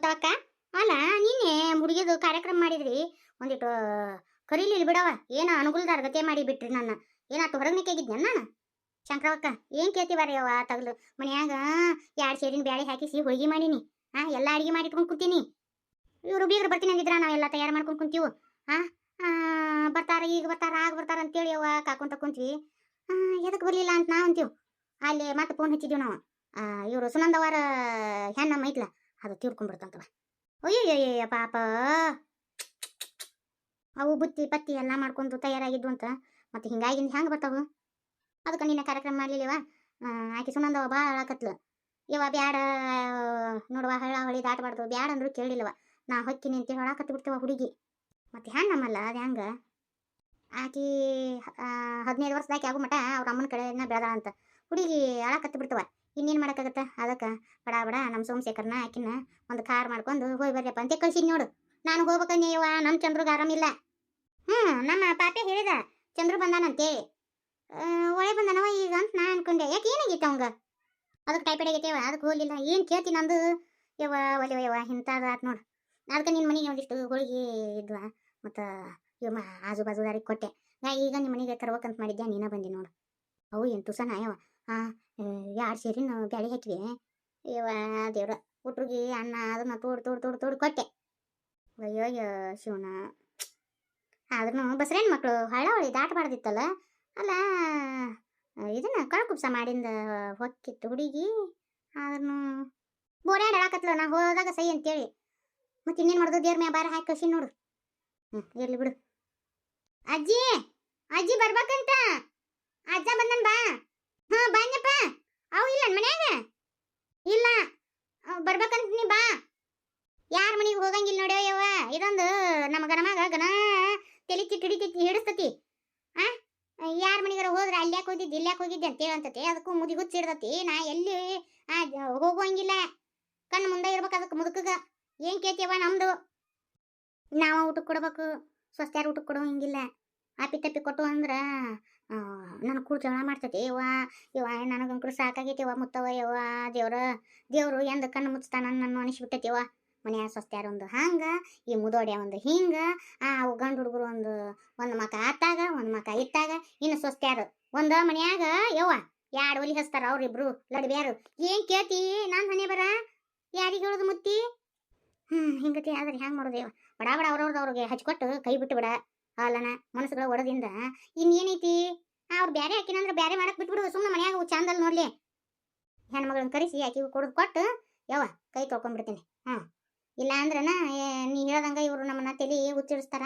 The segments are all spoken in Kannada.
ಕೂತಾವಕ್ಕ ಅಲ್ಲ, ನಿನ್ನೆ ಹುಡುಗಿದು ಕಾರ್ಯಕ್ರಮ ಮಾಡಿದ್ರಿ. ಒಂದಿಟ್ಟು ಕರೀಲಿಲ್ಲ ಬಿಡವ ಏನ ಅನುಕೂಲದಾರ ಗತೆ ಮಾಡಿ ಬಿಟ್ರಿ ನನ್ನ. ಏನಾತು ಹೊರಗೆ ಕೇಗಿದ್ನ ನಾನು? ಶಂಕರವಕ್ಕ, ಏನ್ ಕೇಳ್ತಿವಾರಿ ಅವ ತಗಲು. ಮನ್ಯಾಗ ಎರಡು ಸೇರಿನ ಬ್ಯಾಳಿ ಹಾಕಿಸಿ ಹೋಳಿಗೆ ಮಾಡೀನಿ. ಹಾ ಎಲ್ಲ ಅಡಿಗೆ ಮಾಡಿ ಇಟ್ಕೊಂಡು ಕುಂತೀನಿ. ಇವ್ರು ಬೀಗ್ರ ಬರ್ತೀನಿ ಅಂದಿದ್ರ ನಾವೆಲ್ಲ ತಯಾರು ಮಾಡ್ಕೊಂಡು ಕುಂತೀವು. ಹಾ ಬರ್ತಾರ, ಈಗ ಬರ್ತಾರ, ಆಗ ಬರ್ತಾರ ಅಂತೇಳಿ ಅವ್ವ ಕಾಕೊಂತ ಕುಂತ್ವಿ. ಎದಕ್ಕೆ ಬರ್ಲಿಲ್ಲ ಅಂತ ನಾವು ಅಂತೀವಿ. ಅಲ್ಲಿ ಮತ್ತೆ ಫೋನ್ ಹಚ್ಚಿದೀವಿ ನಾವು. ಇವರು ಸುನಂದವರ ಹೆಣ್ಣಮ್ಮ ಐತ್ಲ. ಅದು ತಿಳ್ಕೊಂಡ್ಬಿಡ್ತಂತವ ಅಯ್ಯಯ್ಯಯ್ಯ ಪಾಪ. ಅವು ಬುತ್ತಿ ಪತ್ತಿ ಎಲ್ಲ ಮಾಡ್ಕೊಂಡು ತಯಾರಾಗಿದ್ದು ಅಂತ. ಮತ್ತೆ ಹಿಂಗಾಗಿ ಹೆಂಗೆ ಬರ್ತಾವು? ಅದಕ್ಕೆ ನಿನ್ನೆ ಕಾರ್ಯಕ್ರಮ ಮಾಡಲಿಲ್ಲವ? ಆಕೆ ಸುಮಂದವ ಭಾಳ ಅಳಕತ್ಲು ಇವ ಬ್ಯಾಡ, ನೋಡುವ ಹಳ್ಳ ಹೊಳಿ ದಾಟಬಾರ್ದು, ಬ್ಯಾಡ ಅಂದ್ರೂ ಕೇಳಿಲ್ಲವ. ನಾ ಹೊಕ್ಕಿನಿ ಅಂತ ಹೇಳಾಕತ್ತಿ ಬಿಡ್ತೇವ ಹುಡುಗಿ. ಮತ್ತೆ ಹೆಣ್ಣಮ್ಮಲ್ಲ ಅದು ಹೆಂಗೆ ಆಕಿ ಹದಿನೈದು ವರ್ಷದಾಕಿ ಆಗು ಮಟ ಅವ್ರ ಅಮ್ಮನ ಕಡೆನ ಬೆಳೆದಾಳ ಅಂತ ಹುಡುಗಿ ಅಳಕತ್ತಿ ಬಿಡ್ತವ ಇನ್ನೇನು ಮಾಡೋಕ್ಕಾಗತ್ತ? ಅದಕ್ಕೆ ಬಡ ಬಡ ನಮ್ಮ ಸೋಮಶೇಖರ್ನ ಆಕಿನ ಒಂದು ಕಾರ್ ಮಾಡ್ಕೊಂಡು ಹೋಗಿ ಬರ್ರಿಯಪ್ಪ ಅಂತ ಕಳ್ಸಿದ್ ನೋಡು. ನಾನು ಹೋಗ್ಬೇಕನ್ಯವ ನಮ್ಮ ಚಂದ್ರಗ್ ಆರಾಮಿಲ್ಲ ಹ್ಞೂ ನಮ್ಮ ಪಾಪೆ ಹೇಳಿದ, ಚಂದ್ರು ಬಂದಾನಂತೆ. ಒಳ್ಳೆ ಬಂದಾನವ ಈಗ ಅಂತ ನಾ ಅನ್ಕೊಂಡೆ. ಯಾಕೆ ಏನಾಗೈತೆ ಅವಂಗ? ಅದಕ್ಕೆ ಟೈಪೆಡ್ ಆಗೈತೆ ಅದಕ್ಕೆ ಹೋಗ್ಲಿಲ್ಲ. ಏನು ಕೇಳ್ತೀನಿ ನಂದು? ಯವ್ವ, ಒಲೆ ಯವ್ವ ಇಂಥದ್ದು ಆತು ನೋಡು. ಅದಕ್ಕೆ ನಿನ್ನ ಮನೆಗೆ ಒಂದಿಷ್ಟು ಹೋಳಿಗೆ ಇದ್ವ? ಮತ್ತು ಇವ ಆಜು ಬಾಜುದಾರಿಗೆ ಕೊಟ್ಟೆ. ನಾ ಈಗ ನಿಮ್ಮ ಮನೆಗೆ ತರ್ಬೇಕಂತ ಮಾಡಿದ್ದೆ ನೀನ ಬಂದಿ ನೋಡು. ಅವು ಏನು ಸಹ ಯವ ಹಾಂ ಯಾರು ಸೇರಿ ನಾವು ಬ್ಯಾಳಿ ಹಾಕಿವಿ ಇವ ದೇವ್ರ ಹುಟ್ರಿಗೆ ಅನ್ನ ಅದನ್ನ ತೋಡು ತೋಡು ತೋಡು ತೋಡು ಕೊಟ್ಟೆ. ಅಯ್ಯೋ ಅಯ್ಯೋ ಶಿವನ ಆದ್ರೂ ಬಸ್ರೇನ್ ಮಕ್ಕಳು ಹೊಳಿ ದಾಟಬಾರ್ದಿತ್ತಲ್ಲ ಅಲ್ಲ, ಇದನ್ನ ಕಳಕುಪ್ಸ ಮಾಡಿಂದ ಹೊಕ್ಕಿತ್ತು ಹುಡುಗಿ. ಆದ್ರೂ ಬೋರೆ ಹೇಳಕತ್ಲ ನಾ ಹೋದಾಗ ಸೈ ಅಂತೇಳಿ. ಮತ್ತೆ ಇನ್ನೇನು ಮಾಡೋದು? ದೇವ್ರ ಮ್ಯಾ ಬಾರ ಹಾಕಿ ಕಳ್ಸಿ ನೋಡು. ಹ್ಞೂ ಇರ್ಲಿ ಬಿಡು. ಅಜ್ಜಿ ಅಜ್ಜಿ ಬರ್ಬೇಕಂತ ಅಜ್ಜ ಬಂದನ್ ಬಾ ಹಾ ಬನ್ನಪ್ಪ ಅವು ಇಲ್ಲ ಮನ್ಯಾಗ ಇಲ್ಲ ಅವ್ ಬರ್ಬೇಕಂತ ನೀ ಬಾ ಯಾರ ಮನೆಗೆ ಹೋಗಂಗಿಲ್ಲ ನೋಡ್ಯವ ಯವ್ವ ಇದೊಂದು ನಮ್ಮ ಗಣಮಗ ಗಣ ತಲೆ ಚಿಟ್ಟು ಹಿಡಿತೈತಿ ಹಿಡಿಸ್ತತಿ ಆ ಯಾರ ಮನೆಗಾರ ಹೋದ್ರೆ ಅಲ್ಯಾಕೆ ಹೋಗಿದ್ದೆ ಅಂತ ಹೇಳಂತತಿ ಅದಕ್ಕೂ ಮುದಿ ಹುಚ್ಚಿಡ್ತತಿ ನಾ ಎಲ್ಲಿ ಹೋಗುವಂಗಿಲ್ಲ. ಕಣ್ಣು ಮುಂದೆ ಇರ್ಬೇಕು ಅದಕ್ಕೆ ಮುದುಕಗ. ಏನ್ ಕೇಳ್ತೀವ ನಮ್ದು? ನಾವ ಊಟಕ್ಕೆ ಕೊಡ್ಬೇಕು. ಸ್ವಸ್ತ್ಯಾರ ಊಟಕ್ಕೆ ಕೊಡೋ ಹಿಂಗಿಲ್ಲ ಆಪಿ ತಪ್ಪಿ ಕೊಟ್ಟು ಅಂದ್ರ ನನಗೆ ಕೂಡ ಜಗಳ ಮಾಡ್ತತಿ. ಯವ್ವ ಇವ ನನಗಂಕರು ಸಾಕಾಗೈತಿ ಮುತ್ತವ ಯವ್ವ, ದೇವ್ರ, ದೇವ್ರು ಎಂದ ಕಣ್ಣು ಮುಚ್ಚತಾನ ನನ್ನ ಅನಿಸ್ಬಿಟ್ಟೈತಿ ಮನ್ಯಾಗ ಸ್ವಸ್ತ್ಯಾರ ಒಂದು ಹಂಗೆ, ಈ ಮುದೋಡ್ಯ ಒಂದು ಹಿಂಗೆ, ಆ ಗಂಡು ಹುಡುಗರು ಒಂದು ಒಂದು ಮಕ ಆತಾಗ, ಒಂದು ಮಕ ಇತ್ತಾಗ, ಇನ್ನು ಸ್ವಸ್ತ್ಯಾರು ಒಂದು ಮನ್ಯಾಗ ಯವ್ವ ಎರಡು ಒಲಿ ಹಸ್ತಾರ ಅವ್ರಿಬ್ರು ಲಡ್ಬ್ಯಾರು. ಏನು ಕೇಳ್ತಿ? ನಾನು ಹಣೆ ಬರ? ಯಾರಿಗೆ ಹೇಳೋದು ಮುತ್ತಿ? ಹ್ಞೂ ಹಿಂಗತಿ ಆದ್ರೆ ಹೆಂಗೆ ಮಾಡೋದು ಬಡ ಬಡ ಅವ್ರವ್ರದ್ದು ಅವ್ರಿಗೆ ಹಚ್ಕೊಟ್ಟು ಕೈ ಬಿಟ್ಟು ಬಿಡ ಅಲ್ಲನ ಮನಸ್ಸುಗಳ ಒಡದಿಂದ. ಇನ್ನೇನೈತಿ ಅವ್ರು ಬ್ಯಾರೆ ಹಾಕಿನಂದ್ರೆ ಬೇರೆ ಮಾಡಕ್ಕೆ ಬಿಟ್ಬಿಡು ಸುಮ್ಮನೆ ಮನ್ಯಾಗ ಚಂದಲ್ ನೋಡ್ಲಿ. ಹೆಣ್ಮಗಳನ್ನ ಕರೆಸಿ ಆಕೆ ಕೊಡೋದು ಕೊಟ್ಟು, ಯವ್ವ ಕೈ ತೊಳ್ಕೊಂಡ್ಬಿಡ್ತೀನಿ ಹ್ಮ್. ಇಲ್ಲ ಅಂದ್ರನ ನೀ ಹೇಳ್ದಂಗ ಇವರು ನಮ್ಮನ್ನ ತಲೆ ಹುಚ್ಚಿಡಿಸ್ತಾರ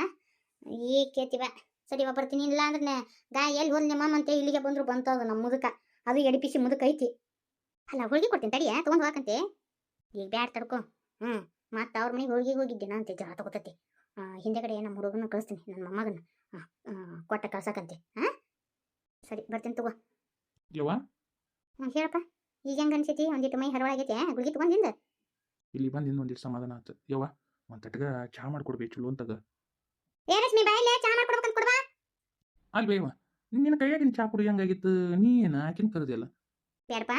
ಈಗ ಕೇಳ್ತೀವ ಸರಿ ಬರ್ತೀನಿ. ಇಲ್ಲ ಅಂದ್ರೆ ಗಾ ಎಲ್ಲಿ ಹೋದ್ ನಿಮ್ಮಮ್ಮ ಅಂತ ಇಲ್ಲಿಗೆ ಬಂದ್ರು ಬಂತದ ನಮ್ಮ ಮುದುಕ. ಅದು ಎಡಿಪಿಸಿ ಮುದುಕ ಐತಿ. ಅಲ್ಲ ಹೋಳಿಗೆ ಕೊಡ್ತೀನಿ ತಡಿಯ ತಗೊಂಡ್ ಹೋಗಂತೆ ಈಗ ಬ್ಯಾಡ್ ತಡ್ಕೊ. ಹ್ಞೂ ಮತ್ತೆ ಅವ್ರ ಮನೆಗೆ ಹೋಳಿಗೆ ಹೋಗಿದ್ದೆ ನಾ ಅಂತ ಜಗಳ ತಗೋತೈತಿ. ಹಿಂದೆಗಡೆ ನಮ್ಮ ಹುಡುಗನ ಕಳಿಸ್ತೀನಿ ನನ್ನ ಮೊಮ್ಮಗನ ಕೊಟ್ಟ ಕಳ್ಸಕಂತೆ. ಹಾಂ ಸರಿ ಬರ್ತೀನಿ ತಗೋ. ಹ್ಞೂ ಹೇಳಪ್ಪ. ಈಗ ಹೆಂಗೆ ಅನ್ಸೈತಿ? ಒಂದಿಟ್ಟು ಮೈ ಹರವಾಗೈತೆ ಗುಳಿಗೆ ತಗೊಂಡಿಂದ ಇಲ್ಲಿ ಬಂದು ಇನ್ನೊಂದಿಟ್ಟು ಸಮಾಧಾನ ಆತು. ಯವ್ವ ಒಂದು ತಟ್ಗ ಚಹಾ ಮಾಡ್ಕೊಡ್ಬೇಕು ಚಲೋ ಅಂತಗ. ಅಲ್ಲಿ ಬೇವ ನಿನ್ನ ಕೈಯಾಗಿನ ಚಹಾ ಕುಡಿ ಹಂಗಾಗಿತ್ತು ನೀ ಏನು ಆಕಿನ ಕರೆದಿಲ್ಲ ಬೇಡಪ್ಪ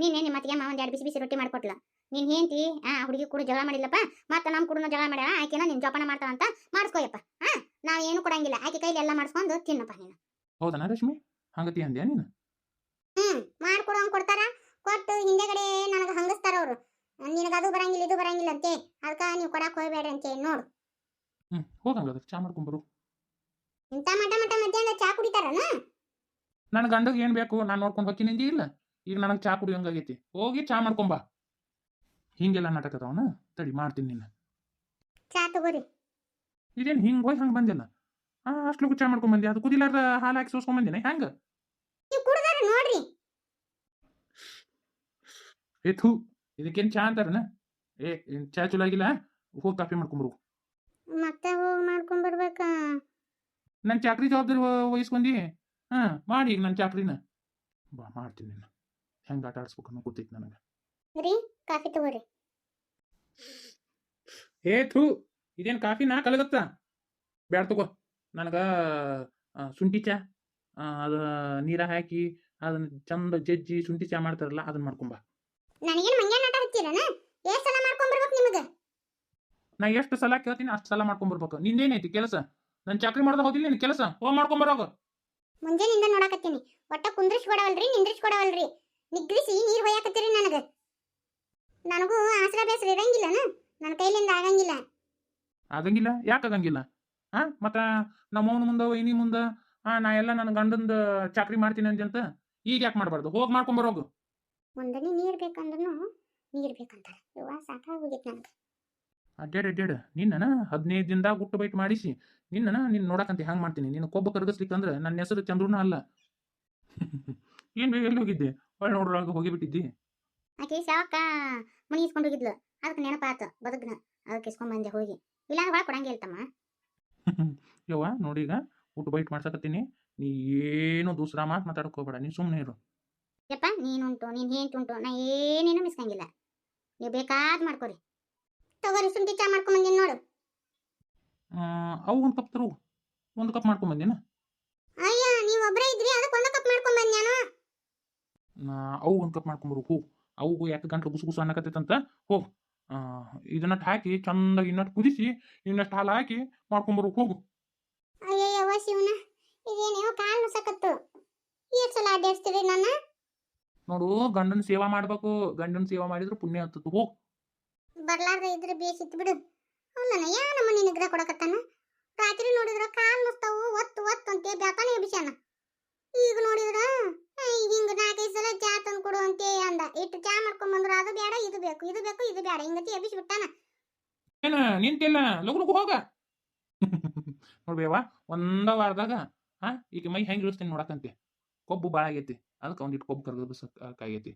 ನೀನೇ ನಿಮ್ಮ ಅತ್ತಿಗೆ ಮಾವ ಎರಡು ಬಿಸಿ ಬಿಸಿ ರೊಟ್ಟಿ ಮಾಡ್ಕೊಟ್ಲ? ನೀನ್ ಹೆಂಡತಿ ಆ ಹುಡುಗಿ ಕೂಡ ಜಗಳ ಮಾಡಿಲ್ಲಪ್ಪ ಮತ್ತೆ ನಮ್ಮ ಕೂಡ ಜಗಳ ಮಾಡ್ಯಾಳ ಆಕೆನ ನಿನ್ ಜೋಪಾನ ಮಾಡ್ತಾಳ ಅಂತ ಮಾಡಿಸ್ಕೋಯಪ್ಪ. ಹಾ ನಾವ್ ಏನು ಕೊಡಂಗಿಲ್ಲ ಆಕೆ ಕೈಲಿ ಎಲ್ಲ ಮಾಡಿಸ್ಕೊಂಡು ತಿನ್ನಪ್ಪ ನೀನು. ಹೌದನ ರಶ್ಮಿ ಹಂಗತಿ ಅಂದ್ಯಾ ನೀನು? ಹ್ಮ್ ಮಾಡ್ಕೊಡೋಂಗ್ ಕೊಡ್ತಾರ. ಕೊಟ್ಟು ಹಿಂದೆಗಡೆ ನನಗೆ ಹಂಗಸ್ತಾರ ಅವ್ರು. ನಿನಗೆ ಅದು ಬರಂಗಿಲ್ಲ ಇದು ಬರಂಗಿಲ್ಲ ಅಂತೆ. ಅದಕ್ಕ ನೀವು ಕೊಡಕ್ ಹೋಗ್ಬೇಡ್ರಿ ಅಂತ ನೋಡು. ಹ್ಞೂ ಚಾ ಮಾಡ್ಕೊಂಡು ಮಾಡ್ಕೊಂಬರು ಇಂಥ ಮಟ ಮಟ ಮಧ್ಯಾಹ್ನ ಚಾ ಕುಡಿತಾರನ? ನನ್ನ ಗಂಡಗೆ ಏನು ಬೇಕು ನಾನು ನೋಡ್ಕೊಂಡು ಹೋಗ್ತೀನಿ ಅಂದಿ ಇಲ್ಲ? ಈಗ ನನಗೆ ಚಾ ಕುಡಿಯೋಂಗಾಗೈತಿ. ಹೋಗಿ ಚಾ ಮಾಡ್ಕೊಂಬ ಹಿಂಗೆಲ್ಲ ನಾಟಕ ಅದಾವನ ತಡಿ ಮಾಡ್ತೀನಿ ನಿನ್ನ. ಚಾ ತಗೋರಿ. ಇದೇನು ಹಿಂಗೆ ಹೋಗಿ ಹಂಗೆ ಬಂದಿಲ್ಲ? ಆ ಅಷ್ಟು ಚಾ ಮಾಡ್ಕೊಂಡ್ ಬಂದಿ? ಅದು ಕುದಿಲಾರ ಹಾಲು ಹಾಕಿ ಸೋಸ್ಕೊಂಡ್ ಬಂದಿನಿ ಹೆಂಗೆ? ನೀವು ಕುಡ್ದಾರ ನೋಡ್ರಿ. ಏ ಥೂ. ಇದಕ್ಕೇನು ಚಾ ಅಂತಾರನ? ಏ ಚಹಾ ಚಲೋ ಆಗಿಲ್ಲ? ಹೋಗಿ ಕಾಫಿ ಮಾಡ್ಕೊಂಬರು ಮತ್ತೆ ಹೋಗಿ ಮಾಡ್ಕೊಂಡ್ ಬರ್ಬೇಕ ನನ್ನ ಚಾಕ್ರಿ ಜವಾಬ್ದಾರಿ ವಹಿಸ್ಕೊಂಡಿ. ಹಾ ಮಾಡಿ ಈಗ ನನ್ನ ಚಾಕ್ರಿನ. ಬಾ ಮಾಡ್ತೀನಿ ನಾನು ಹೆಂಗೆ ಆಟ ಆಡಿಸ್ಬೇಕು ಅನ್ನೋ ಗೊತ್ತೈತಿ ನನಗೆ. ರೀ ಕಾಫಿ ತಗೋರಿ. ಏ ಥೂ ಇದೇನು ಕಾಫಿನ? ಕಲಗತ್ತ? ಬ್ಯಾಡ ತಗೋ. ನನಗೆ ಶುಂಠಿ ಚಾ ಅದ ಅದು ನೀರ ಹಾಕಿ ಅದನ್ನ ಚಂದ ಜಜ್ಜಿ ಶುಂಠಿ ಚಾ ಮಾಡ್ತಾರಲ್ಲ ಅದನ್ನ ಮಾಡ್ಕೊಂಬ. ನನಗೇನು ಮಂಗ್ಯಾನ ಆಟ ಹಚ್ಚಿರನ ಏ ಸಲ ಮಾಡ್ಕೊಂಡ್ ಬರ್ಬೇಕು ನಿಮಗೆ ನಾ ಎಷ್ಟು ಸಲ ಕೇಳ್ತೀನಿ ಅಷ್ಟು ಸಲ ಮಾಡ್ಕೊಂಡ್ಬರ್ಬೇಕು ನಿಂದೇನೈತಿ ಕೆಲಸ? ನನ್ ಚಾಕ್ರಿ ಮಾಡ್ದ ಹೋದಿಲ್ಲ ನಿನ್ ಕೆಲಸ? ಹೋಗ್ ಮಾಡ್ಕೊಂಬರೋಗ ಮುಂಜಾನಿಂದ ನೋಡಾಕತ್ತೀನಿ. ಒಟ್ಟ ಕುಂದ್ರಿಸ್ ಕೊಡವಲ್ರಿ ನಿಂದ್ರಿಸ್ ಕೊಡವಲ್ರಿ ನಿಗ್ರಿಸಿ ನೀರ್ ಹೊಯ್ಯಾಕತ್ತೀರಿ ನನಗ. ನನಗೂ ಆಸರ ಬೇಸರ ಇರಂಗಿಲ್ಲನ? ನನ್ನ ಕೈಲಿಂದ ಆಗಂಗಿಲ್ಲ. ಆಗಂಗಿಲ್ಲ? ಯಾಕೆ ಆಗಂಗಿಲ್ಲ? ಹಾ ಮತ್ತ ನಮ್ಮವನ ಮುಂದೆ ವೈನಿ ಮುಂದೆ ಹಾ ನಾ ಎಲ್ಲ ನನ್ನ ಗಂಡಂದ ಚಾಕ್ರಿ ಮಾಡ್ತೀನಿ ಅಂತ ಈಗ ಯಾಕೆ ಮಾಡಬಾರ್ದು? ಹೋಗಿ ಮಾಡ್ಕೊಂಬರೋಗು ಮುಂದನಿ ನೀರ್ ಬೇಕಂದ್ರೂ ನೀರ್ ಬೇಕಂತಾರ. ಯವ್ವ ಸಾಕಾಗೋಗಿತ್ತು ನನಗೆ. ಅಡ್ಡಾಡ್ ಅಡ್ಡಾಡ್ ನಿನ್ನನ ಹದಿನೈದು ದಿನದಾಗ ಗುಟ್ಟು ಬೈಟ್ ಮಾಡಿಸಿ ನಿನ್ನನ ನಿನ್ನ ನೋಡಕಂತ ಹ್ಯಾಂಗ್ ಮಾಡ್ತೀನಿ? ನಿನ್ನ ಕೊಬ್ಬ ಕರಗಿಸ್ಲಿಕ್ಕಂದ್ರೆ ನನ್ನ ಹೆಸರು ಚಂದ್ರೂನ ಅಲ್ಲ. ಏನ್ ಬೇಗ ಎಲ್ಲಿ ಹೋಗಿದ್ದೆ? ಒಳ್ಳೆ ನೋಡ್ರೊಳಗೆ ಹೋಗಿಬಿಟ್ಟಿದ್ದಿ? ಆಕೆ ಶಾವಕ್ಕ ಮನಿ ಇಸ್ಕೊಂಡು ಹೋಗಿದ್ಲು. ಅದಕ್ಕೆ ನೆನಪಾತ ಬದುಕ್ನ. ಅದಕ್ಕೆ ಇಸ್ಕೊಂಡ್ ಬಂದೆ ಹೋಗಿ. ಇಲ್ಲ ಭಾಳ ಕೊಡಂಗೆ ಇಲ್ತಮ್ಮ. ಯವ್ವ ನೋಡೀಗ ಊಟ ಬೈಟ್ ಮಾಡ್ಸಕತ್ತೀನಿ. ನೀ ಏನು ದೂಸರಾ ಮಾತು ಮಾತಾಡ್ಕೋಬೇಡ ನೀ ಸುಮ್ಮನೆ ಇರು. ಯಪ್ಪ ನೀನುಂಟು ನೀನ್ ಉಂಟು ನಾ ಏನೇನು ಮಿಸ್ಕಂಗಿಲ್ಲ ನೀವು ಬೇಕಾದ್ ಮಾಡ್ಕೊರಿ. ತಗೋರಿ ಶುಂಠಿ ಚಾ ಮಾಡ್ಕೊಂಬಂದಿನಿ ನೋಡು. ಆ, ಅವು ಒಂದು ಕಪ್ ತರು. ಒಂದು ಕಪ್ ಮಾಡ್ಕೊಂಬಂದೇನ? ಅಯ್ಯ ನೀವು ಒಬ್ಬರೇ ಇದ್ರಿ ಅದಕ್ಕೆ ಒಂದು ಕಪ್ ಮಾಡ್ಕೊಂಬಂದ್ ನಾನು. ಅವು ಒಂದು ಕಪ್ ಮಾಡ್ಕೊಂಬರು ಹೋಗು ಅವು ಯಾಕೆ ಗಂಟ್ಲು ಗುಸು ಗುಸು ಅನ್ನಕತ್ತೈತಂತ ಹೋಗು ಇದನ್ನಟ್ಟು ಹಾಕಿ ಚಂದ ಇನ್ನಟ್ಟು ಕುದಿಸಿ ಇನ್ನಷ್ಟು ಹಾಲು ಹಾಕಿ ಮಾಡ್ಕೊಂಬರು ಹೋಗು. ಅಯ್ಯಯ್ಯವ್ವ ಶಿವನ. ಇದೇನೇವೋ ಕಾಲು ನುಸಕತ್ತು. ಎಷ್ಟು ಸಲ ಅಡ್ಡಾಡ್ಸ್ತೀರಿ ನನ್ನ? ನೋಡು ಗಂಡನ ಸೇವಾ ಮಾಡ್ಬೇಕು. ಗಂಡನ ಸೇವಾ ಮಾಡಿದ್ರೆ ಪುಣ್ಯ ಹತ್ತತ್ತು ಹೋಗು ಬರ್ಲಾರ್ದ ಇದ್ರೆ ಬೇಸಿತ್ತು ಬಿಡು. ಅಲ್ಲನ ಯಾ ನಮ್ಮ ನಿನಗ್ರ ಕೊಡಕತ್ತಾನ? ರಾತ್ರಿ ನೋಡಿದ್ರ ಕಾಲ್ ಮುಸ್ತಾವು ಒತ್ತು ಒತ್ತು ಅಂತ ಬ್ಯಾತಾನೆ ಎಬ್ಸ್ಯಾನ ಈಗ ನೋಡಿದ್ರ ಹಿಂಗ ನಾಲ್ಕೈದು ಸಲ ಚಾ ತಂದು ಕೊಡು ಅಂತೇ ಅಂದ. ಇಟ್ಟು ಚಾ ಮಾಡ್ಕೊಂಡ್ ಬಂದ್ರ ಅದು ಬೇಡ ಇದು ಬೇಕು ಇದು ಬೇಕು, ಇದು ಬೇಡ ಹಿಂಗತಿ ಎಬ್ಬಿಸಿ ಬಿಟ್ಟಾನ. ಏನ, ನಿಂತಿಲ್ಲ ಲಗುನಕ್ಕೂ ಲಗು ಹೋಗ ನೋಡ್ಬೇವ ಒಂದ ವಾರದಾಗ ಹಾ ಈಗ ಮೈ ಹೆಂಗ್ ಇಳಿಸ್ತೀನಿ ನೋಡಕಂತೆ. ಕೊಬ್ಬು ಭಾಳ ಆಗೈತಿ ಅದಕ್ಕೆ ಒಂದಿಟ್ಟು ಕೊಬ್ಬು ಕರ್ಗಬೇಕಾಗೈತಿ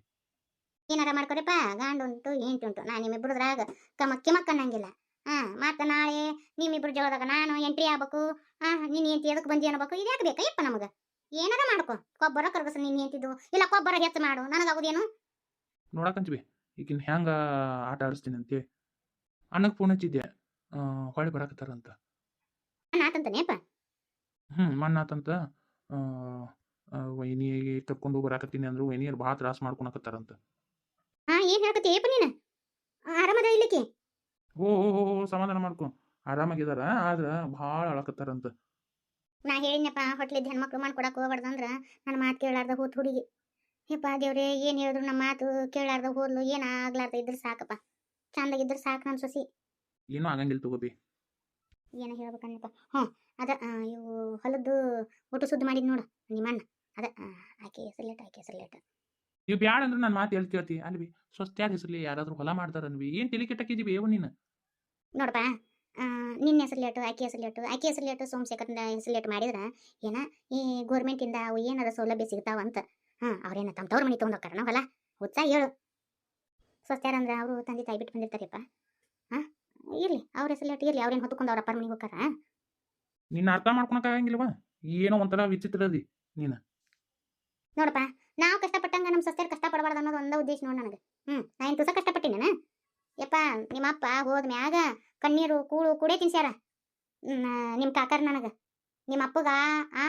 ಏನಾರ ಮಾಡ್ಕೊರಿಪ್ಪ? ಗಾಂಡುಂಟು ಉಂಟು ಹೆಂಡತಿ ಉಂಟು ನಾ ನಿಮ್ಮಿಬ್ಬರದ್ರಾಗ ಕಮಕ್ಕಿ ಕಿಮಕ್ಕನ್ನಂಗಿಲ್ಲ ಹಾ ಮತ್ತ ನಾಳೆ ನಿಮ್ಮಿಬ್ರು ಜೋಳದಾಗ ನಾನು ಎಂಟ್ರಿ ಆಗ್ಬೇಕು. ಹಾ ನೀನ್ ಹೆಂಡತಿ ಎದಕ್ ಬಂದಿ ಅನ್ಬೇಕು ಇದು ಯಾಕೆ ಬೇಕಾ? ನಮಗೆ ನಮಗ. ಏನಾರ ಮಾಡ್ಕೊ. ಕೊಬ್ಬರ ಕರ್ಗಸ ನೀನ್ ಎಂತಿದ್ದು ಇಲ್ಲ ಕೊಬ್ಬರ ಹೆಚ್ಚು ಮಾಡು. ನನಗಾಗುದೇನು? ನೋಡಕಂತೀವಿ ಈಗಿನ ಹೆಂಗ ಆಟ ಆಡಿಸ್ತೀನಿ ಅಂತೇಳಿ. ಅಣ್ಣಗೆ ಫೋನ್ ಹಚ್ಚಿದ್ದೆ. ಆ, ಹೊಳ್ಳಿ ಬರಾಕತ್ತಾರಂತ. ಆತಂತಾನೇಪ್ಪ ಹ್ಮ್ ಮಣ್ಣಾತಂತ ಆ, ಆ, ವೈನಿ ಕರ್ಕೊಂಡು ಬರಾಕತ್ತೀನಿ ಅಂದ್ರು ವೈನಿಯರ್ ಭಾಳ ತ್ರಾಸ ಮಾಡ್ಕೊಳಕತ್ತಾರಂತ ಹಾ ಏನ್ ಹೇಳ್ಕತಿ ಏಪ ನೀನು ಆರಾಮದ ಇಲ್ಲಿಕ್ಕೆ ಓ ಓ ಓ, ಓ, ಸಮಾಧಾನ ಮಾಡ್ಕೊ. ಆರಾಮಾಗಿದಾರ ಆದ್ರ ಭಾಳ ಅಳಕತ್ತಾರಂತ. ನಾ ಹೇಳಿನಪ್ಪ ಹೊಟ್ಲಿದ್ದ ಹೆಣ್ಮಕ್ಳು ಮಾಡ್ಕೊಡಕ್ ಹೋಗ್ಬಾರ್ದಂದ್ರ ನನ್ನ ಮಾತು ಕೇಳಾರ್ದ ಹೋತ್ ಹುಡುಗಿ. ಯಪ್ಪ ದೇವ್ರೆ ಏನ್ ಹೇಳಿದ್ರು ನಮ್ಮ ಮಾತು ಕೇಳಾರ್ದ ಹೋದ್ಲು ಏನ್ ಆಗ್ಲಾರ್ದ ಇದ್ರ ಸಾಕಪ್ಪ. ಚಂದಾಗಿದ್ರ ಸಾಕು ನನ್ನ ಸೊಸಿ. ಏನು ಆಗಂಗಿಲ್ಲ ತಗೋಬಿ. ಏನ ಹೇಳ್ಬೇಕನ್ನಪ್ಪ ಹ್ಞೂ ಅದ ಆ, ಇವು ಹೊಲದ್ದು ಊಟ ಸುದ್ದಿ ಮಾಡಿದ್ ನೋಡು ನಿಮ್ಮಣ್ಣ ಅದ ಆ, ಆಕೆ ಹೆಸರ್ಲೇಟ್ ಆಕೆ ಹೆಸರ್ಲೇಟ್ ಇವ್ ಬ್ಯಾಡ ಅಂದ್ರೆ ನನ್ನ ಮಾತು ಎಲ್ಲಿ ಕೇಳ್ತಿ. ಅಲ್ವಿ ಸ್ವಸ್ತ್ಯಾರ ಹೆಸರ್ಲಿ ಯಾರಾದ್ರೂ ಹೊಲ ಮಾಡ್ತಾರ ಅನ್ವಿ ಏನ್ ತಲೆ ಕೆಟ್ಟಕ್ಕಿದೀವಿ ಏವ ನೀನು? ನೋಡಪ್ಪ ಆ, ನಿನ್ನ ಹೆಸರ್ಲೇಟು ಆಕೆ ಹೆಸರ್ಲೇಟು ಆಕೆ ಹೆಸರ್ಲೇಟು ಹೆಸರು ಲೇಟ್ ಮಾಡಿದ್ರ ಏನ ಈ ಗೋರ್ಮೆಂಟಿಂದ ಅವು ಏನಾರ ಸೌಲಭ್ಯ ಸಿಗ್ತಾವ ಅಂತ ಹಾಂ ಅವ್ರೇನ ತಮ್ಮ ತವ್ರ ಮನಿ ತಗೊಂಡ್ ಹೋಗ್ತಾರ ಹೊಲ? ಉತ್ಸಾಹ ಹೇಳು. ಸ್ವಸ್ತ್ಯಾರ ಅಂದ್ರೆ ಅವರು ತಂದೆ ತಾಯಿ ಬಿಟ್ಟು ಬಂದಿರ್ತಾರಪ್ಪ. ಹಾಂ ಇರ್ಲಿ ಅವ್ರ ಹೆಸರ್ಲೇಟ್ ಇರ್ಲಿ ಅವ್ರೇನ್ ಹೊತ್ಕೊಂಡು ಅವ್ರ ಅಪ್ಪರ ಮನೆಗೆ ಹೋಗ್ತಾರ? ನಿನ್ನ ಅರ್ಥ ಮಾಡ್ಕೊಳಕ್ ಆಗಂಗಿಲ್ವಾ ಏನೋ ಒಂಥರ ವಿಚಿತ್ರ ಅದಿ ನೋಡಪ್ಪ ನಾವು ಕಷ್ಟಪಟ್ಟಂಗ ನಮ್ಮ ಸಸ್ಯರ್ ಕಷ್ಟಪಡಬಾರ್ದು ಅನ್ನೋದು ಒಂದು ಉದ್ದೇಶ ನೋಡಿ ನನಗೆ. ಹ್ಞೂ ನಾ ಏನು ತುಸ ಕಷ್ಟಪಟ್ಟಿನ ಯಪ್ಪ ನಿಮ್ಮಪ್ಪ ಹೋದ ಮ್ಯಾಗ ಕಣ್ಣೀರು ಕೂಳು ಕೂಡೇ ತಿನ್ಸ್ಯಾರ. ನಿಮ್ಮ ಕಾಕರ್ ನನಗೆ. ನಿಮ್ಮ ಅಪ್ಪಗ, ಆ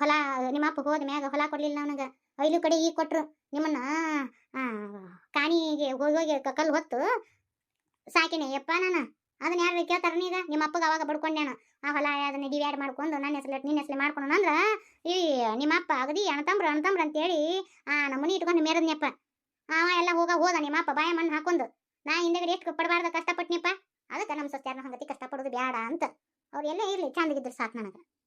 ಹೊಲ, ನಿಮ್ಮ ಅಪ್ಪ ಹೋದ ಮ್ಯಾಗ ಹೊಲ ಕೊಡಲಿಲ್ಲ ನನಗೆ. ಐಲು ಕಡೆ ಈಗ ಕೊಟ್ರು. ನಿಮ್ಮನ್ನ ಕಾಣಿಗೆ ಹೋಗಿ ಹೋಗಿ ಕಲ್ಲು ಹೊತ್ತು ಸಾಕಿನಿ. ಯಪ್ಪ, ನಾನು ಅದನ್ನ ಯಾರು ಕೇಳ್ತಾರ ಈಗ? ನಿಮ್ಮ ಅಪ್ಪಗ ಅವಾಗ ಬಡ್ಕೊಂಡೇನ. ಆ ಹೊಲ ಅದನ್ನ ಡಿವ್ಯಾಡ್ ಮಾಡ್ಕೊಂಡು ನನ್ನ ಹೆಸರು ನಿನ್ನ ಹೆಸರು ಮಾಡ್ಕೊಂಡು ಅಂದ್ರ, ಈ ನಿಮ್ಮ ಅಪ್ಪ ಅಗದಿ ಅಣತಂಬ್ರ ಅಣತಂಬ್ರ ಅಂತೇಳಿ, ಆ ನಮ್ಮನಿ ಇಟ್ಕೊಂಡು ಮೇರದ್ನಪ್ಪ ಅವ ಎಲ್ಲ ಹೋಗ ಹೋದ ನಿಮ್ಮ ಅಪ್ಪ ಬಾಯ ಮಣ್ಣು ಹಾಕೊಂಡು. ನಾ ಹಿಂದಗಡೆ ಎಷ್ಟು ಪಡಬಾರ್ದ ಕಷ್ಟಪಟ್ನಪ್ಪ. ಅದಕ್ಕೆ ನಮ್ಮ ಸತ್ಯಾರನ ಹಂಗತಿ ಕಷ್ಟಪಡೋದು ಬೇಡ ಅಂತ. ಅವ್ರು ಎಲ್ಲೇ ಇರ್ಲಿ, ಚಂದಗಿದ್ರೆ ಸಾಕು ನನಗೆ.